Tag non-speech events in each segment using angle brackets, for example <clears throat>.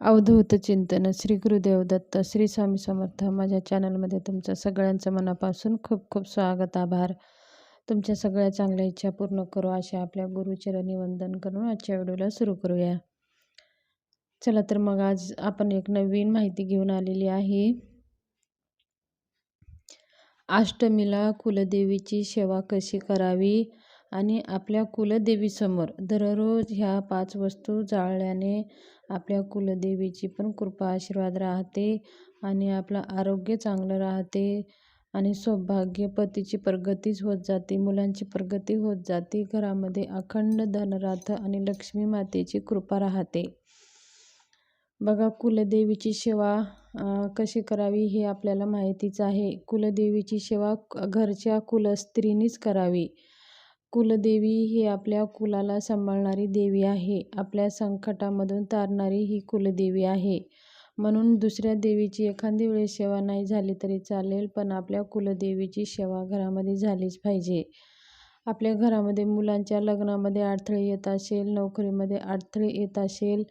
अवधूत चिंतन श्री गुरुदेव दत्त श्री स्वामी समर्थ माझ्या चॅनलमध्ये तुमचं सगळ्यांचं मनापासून खूप खूप स्वागत आभार. तुमच्या सगळ्या चांगल्या इच्छा पूर्ण करू अशा आपल्या गुरुचरणी वंदन करून आजच्या व्हिडिओला सुरू करूया. चला तर मग आज आपण एक नवीन माहिती घेऊन आलेली आहे. अष्टमीला कुलदेवीची सेवा कशी करावी आणि आपल्या कुलदेवीसमोर दररोज ह्या पाच वस्तू जाळल्याने आपल्या कुलदेवीची पण कृपा आशीर्वाद राहते आणि आपलं आरोग्य चांगलं राहते आणि सौभाग्य पतीची प्रगतीच होत जाते मुलांची प्रगती होत जाते घरामध्ये अखंड धनराथ आणि लक्ष्मी मातेची कृपा राहते. बघा कुलदेवीची सेवा कशी करावी हे आपल्याला माहितीच आहे. कुलदेवीची सेवा घरच्या कुलस्त्रीनीच करावी. कुलदेवी ही आपल्या कुलाला सांभाळणारी देवी आहे. आपल्या संकटामधून तारणारी ही कुलदेवी आहे. म्हणून दुसऱ्या देवीची एखादी वेळेस सेवा नाही झाली तरी चालेल पण आपल्या कुलदेवीची सेवा घरामध्ये झालीच पाहिजे. आपल्या घरामध्ये मुलांच्या लग्नामध्ये अडथळे येत असेल नोकरीमध्ये अडथळे येत असेल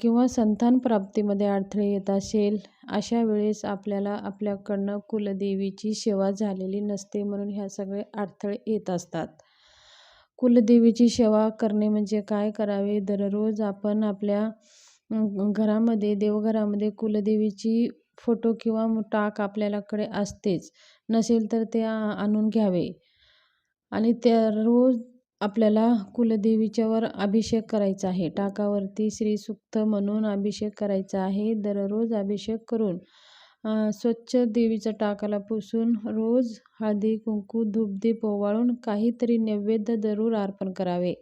किंवा संतान प्राप्तीमध्ये अडथळे येत असेल अशा वेळेस आपल्याला आपल्याकडनं कुलदेवीची सेवा झालेली नसते म्हणून ह्या सगळे अडथळे येत असतात. कुलदेवीची सेवा करणे म्हणजे काय करावे? दररोज आपण आपल्या घरामध्ये देवघरामध्ये कुलदेवीची फोटो किंवा टाक आपल्याकडे असतेच. नसेल तर ते आणून घ्यावे. आणि त्या रोज आपल्याला कुलदेवीच्यावर अभिषेक करायचा आहे. टाकावरती श्रीसुक्त म्हणून अभिषेक करायचा आहे. दररोज अभिषेक करून स्वच्छ देवीच्या टाकाला पुसून रोज हळदी कुंकू धूपदीप ओवाळून काहीतरी नैवेद्य जरूर अर्पण करावे.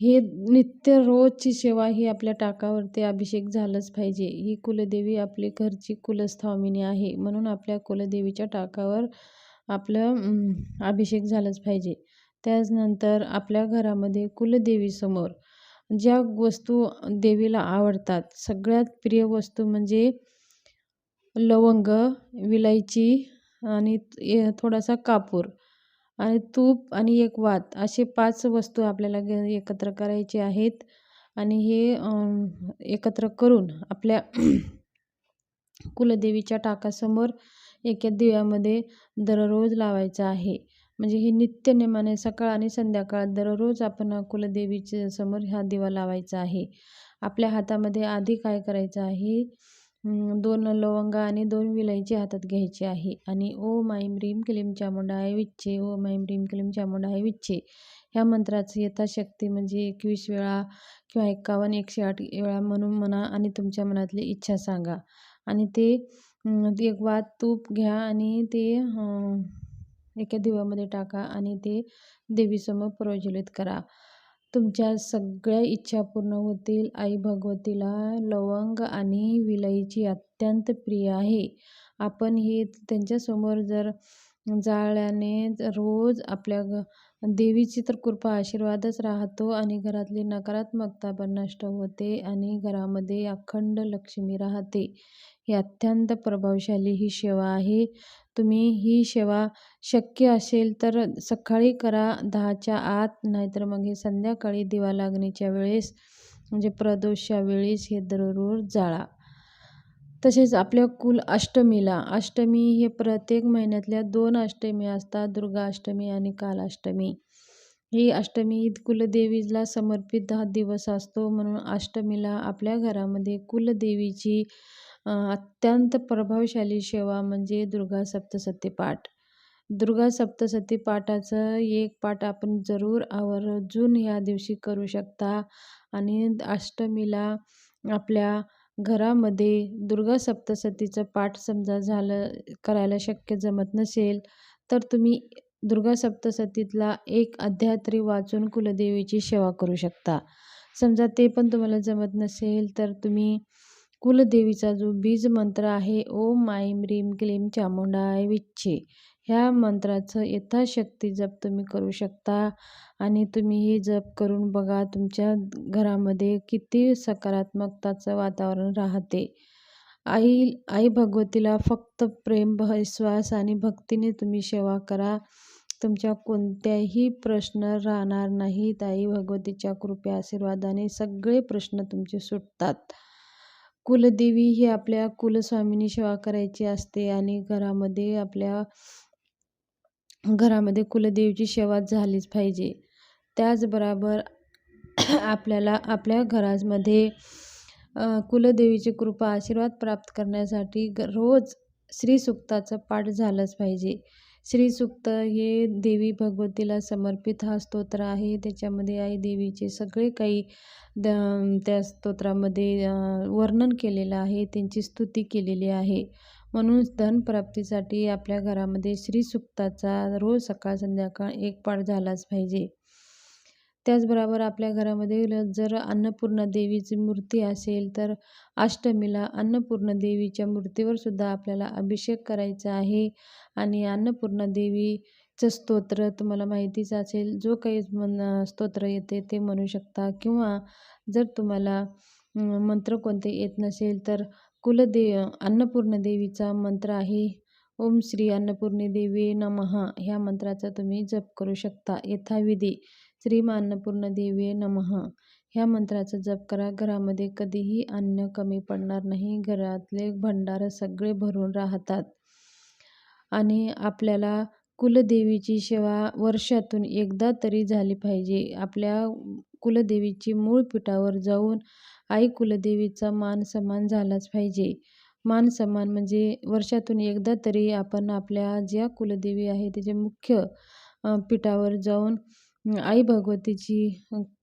हे नित्य रोजची सेवा ही आपल्या टाकावरती अभिषेक झालंच पाहिजे. ही कुलदेवी आपली घरची कुलस्थामिनी आहे. म्हणून आपल्या कुलदेवीच्या टाकावर आपलं अभिषेक झालंच पाहिजे. त्याचनंतर आपल्या घरामध्ये कुलदेवीसमोर ज्या वस्तू देवीला आवडतात सगळ्यात प्रिय वस्तू म्हणजे लवंग विलायची आणि थोडासा कापूर आणि तूप आणि एक वात. असे पाच वस्तू आपल्याला एकत्र करायचे आहेत. आणि हे एकत्र करून आपल्या <clears throat> कुलदेवीच्या टाकासमोर एका दिव्यामध्ये दररोज लावायचं आहे. म्हणजे हे नित्यनेमाने सकाळ आणि संध्याकाळ दररोज आपण कुलदेवीच्या समोर हा दिवा लावायचा आहे. आपल्या हातामध्ये आधी काय करायचं आहे? दोन लवंगा आणि दोन विलायची हातात घ्यायची आहे. आणि ओ माईम रीम क्लीम चामुंडाय विच्छे ओ माईम रीम क्लीम चामुंडाय विच्छे. ह्या मंत्राचं यथाशक्ती म्हणजे एकवीस वेळा किंवा एकावन्न एकशे आठ वेळा म्हणून म्हणा आणि तुमच्या मनातली इच्छा सांगा. आणि ते एक वात तूप घ्या आणि ते एका दिव्यामध्ये टाका आणि ते देवीसमोर प्रज्वलित करा. तुमच्या सगळ्या इच्छा पूर्ण होतील. आई भगवतीला लवंग आणि विलाईची अत्यंत प्रिय आहे. आपण हे त्यांच्यासमोर जर जाळल्याने रोज आपल्या देवीची तर कृपा आशीर्वादच राहतो आणि घरातली नकारात्मकता पण नष्ट होते आणि घरामध्ये अखंड लक्ष्मी राहते. ही अत्यंत प्रभावशाली ही सेवा आहे. तुम्ही ही सेवा शक्य असेल तर सकाळी करा दहाच्या आत नाहीतर मग हे संध्याकाळी दिवा लागणीच्या वेळेस म्हणजे प्रदोषच्या वेळेस हे दररोज जाळा. तसेच आपल्या कुल अष्टमीला अष्टमी हे प्रत्येक महिन्यातल्या दोन अष्टमी असतात दुर्गा अष्टमी आणि कालाष्टमी. ही अष्टमी कुलदेवीला समर्पित हा दिवस असतो. म्हणून अष्टमीला आपल्या घरामध्ये कुलदेवीची अत्यंत प्रभावशाली सेवा म्हणजे दुर्गा सप्तसती पाठ. दुर्गा सप्तसती पाठाचं एक पाठ आपण जरूर आवर्जून ह्या दिवशी करू शकता. आणि अष्टमीला आपल्या घरामध्ये दुर्गा सप्तसतीचं पाठ समजा झालं करायला शक्य जमत नसेल तर तुम्ही दुर्गा सप्तसतीतला एक अध्याय तरी वाचून कुलदेवीची सेवा करू शकता. समजा ते पण तुम्हाला जमत नसेल तर तुम्ही कुलदेवीचा जो बीज मंत्र आहे ओम माईम रीम क्लीम चामुंडाय विच्छे. ह्या मंत्राचं यथाशक्ती जप तुम्ही करू शकता आणि तुम्ही हे जप करून बघा तुमच्या घरामध्ये किती सकारात्मकताचं वातावरण राहते. आई आई भगवतीला फक्त प्रेम विश्वास आणि भक्तीने तुम्ही सेवा करा. तुमच्या कोणत्याही प्रश्न राहणार नाहीत. आई भगवतीच्या कृपया आशीर्वादाने सगळे प्रश्न तुमचे सुटतात. कुलदेवी ही आपल्या कुलस्वामिनी सेवा करायची असते आणि घरामध्ये आपल्या घरामध्ये कुलदेवीची सेवा झालीच पाहिजे. त्याचबरोबर <clears throat> आपल्याला आपल्या घरामध्ये कुलदेवीची कृपा आशीर्वाद प्राप्त करण्यासाठी ग रोज श्रीसुक्ताचं पाठ झालंच पाहिजे. श्रीसुक्त हे देवी भगवतीला समर्पित हा स्तोत्र आहे. त्याच्यामध्ये आई देवीचे सगळे काही द त्या स्तोत्रामध्ये वर्णन केलेलं आहे. त्यांची स्तुती केलेली आहे. म्हणून धनप्राप्तीसाठी आपल्या घरामध्ये श्रीसुक्ताचा रोज सकाळ संध्याकाळ एक पाठ झालाच पाहिजे. त्याचबरोबर आपल्या घरामध्ये जर अन्नपूर्णा देवीची मूर्ती असेल तर अष्टमीला अन्नपूर्णा देवीच्या मूर्तीवर सुद्धा आपल्याला अभिषेक करायचा आहे. आणि अन्नपूर्णा देवीचं स्तोत्र तुम्हाला माहितीच असेल जो काही मन स्तोत्र येते ते म्हणू शकता. किंवा जर तुम्हाला मंत्र कोणते येत नसेल तर कुलदेव अन्नपूर्णा देवीचा मंत्र आहे. ओम श्री अन्नपूर्णी देवी नमः. ह्या मंत्राचा तुम्ही जप करू शकता. यथाविधी. श्री अन्नपूर्णा देवी नमः. ह्या मंत्राचा जप करा. घरामध्ये कधीही अन्न कमी पडणार नाही. घरातले भंडार सगळे भरून राहतात. आणि आपल्याला कुलदेवीची सेवा वर्षातून एकदा तरी झाली पाहिजे. आपल्या कुलदेवीची मूळ पीठावर जाऊन आई कुलदेवीचा मान सन्मान झालाच पाहिजे. मान सन्मान म्हणजे वर्षातून एकदा तरी आपण आपल्या ज्या कुलदेवी आहे त्याच्या मुख्य पीठावर जाऊन आई भगवतीची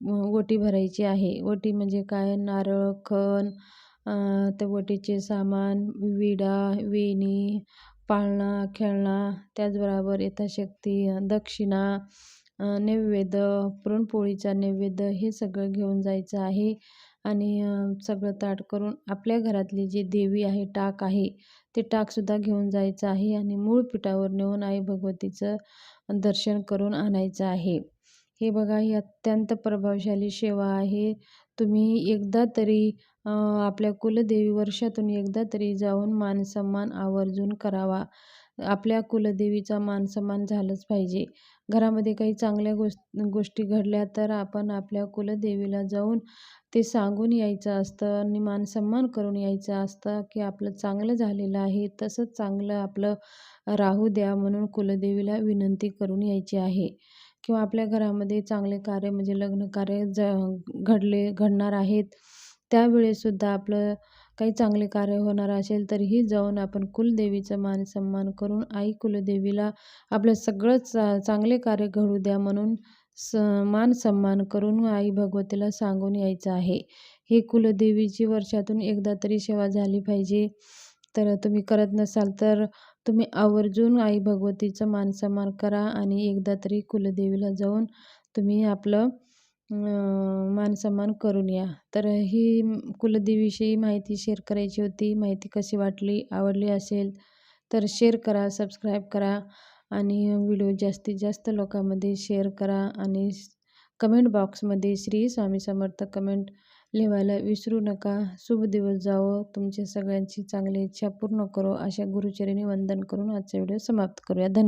ओटी भरायची आहे. ओटी म्हणजे काय? नारळ खण त्या ओटीचे सामान विडा वेणी पाळणा खेळणा त्याचबरोबर यथाशक्ती दक्षिणा नैवेद्य पुरणपोळीचा नैवेद्य हे सगळं घेऊन जायचं आहे. आणि सगळं ताट करून आपल्या घरातली जी देवी आहे टाक आहे ते टाकसुद्धा घेऊन जायचं आहे. आणि मूळ पिठावर नेऊन आई भगवतीचं दर्शन करून आणायचं आहे. हे बघा ही अत्यंत प्रभावशाली सेवा आहे. तुम्ही एकदा तरी आपल्या कुलदेवी वर्षातून एकदा तरी जाऊन मानसन्मान आवर्जून करावा. आपल्या कुलदेवीचा मानसन्मान झालंच पाहिजे. घरामध्ये काही चांगल्या गोष् गोष्टी घडल्या तर आपण आपल्या कुलदेवीला जाऊन ते सांगून यायचं असतं आणि मानसन्मान करून यायचं असतं की आपलं चांगलं झालेलं आहे तसंच चांगलं आपलं राहू द्या म्हणून कुलदेवीला विनंती करून यायची आहे. किंवा आपल्या घरामध्ये चांगले कार्य म्हणजे लग्न कार्य ज घडले घडणार आहेत त्यावेळेसुद्धा आपलं काही चांगले कार्य होणार असेल तरीही जाऊन आपण कुलदेवीचा मान सन्मान करून आई कुलदेवीला आपलं सगळं चा चांगले कार्य घडू द्या म्हणून स मान सन्मान करून आई भगवतीला सांगून यायचं आहे. हे कुलदेवीची वर्षातून एकदा तरी सेवा झाली पाहिजे. तर तुम्ही करत नसाल तर तुम्ही आवर्जून आई भगवतीचं मान सन्मान करा आणि एकदा तरी कुलदेवीला जाऊन तुम्ही आपलं मान सन्मान करून या. तर ही कुलदेवीविषयी माहिती शेअर करायची होती. माहिती कशी वाटली आवडली असेल तर शेअर करा सबस्क्राईब करा आणि व्हिडिओ जास्तीत जास्त लोकांमध्ये शेअर करा आणि कमेंट बॉक्समध्ये श्री स्वामी समर्थ कमेंट लिहायला विसरू नका. शुभ दिवस जावो. तुमच्या सगळ्यांची चांगली इच्छा पूर्ण करो. अशा गुरुचरणी वंदन करून आजचा व्हिडिओ समाप्त करूया. धन्यवाद.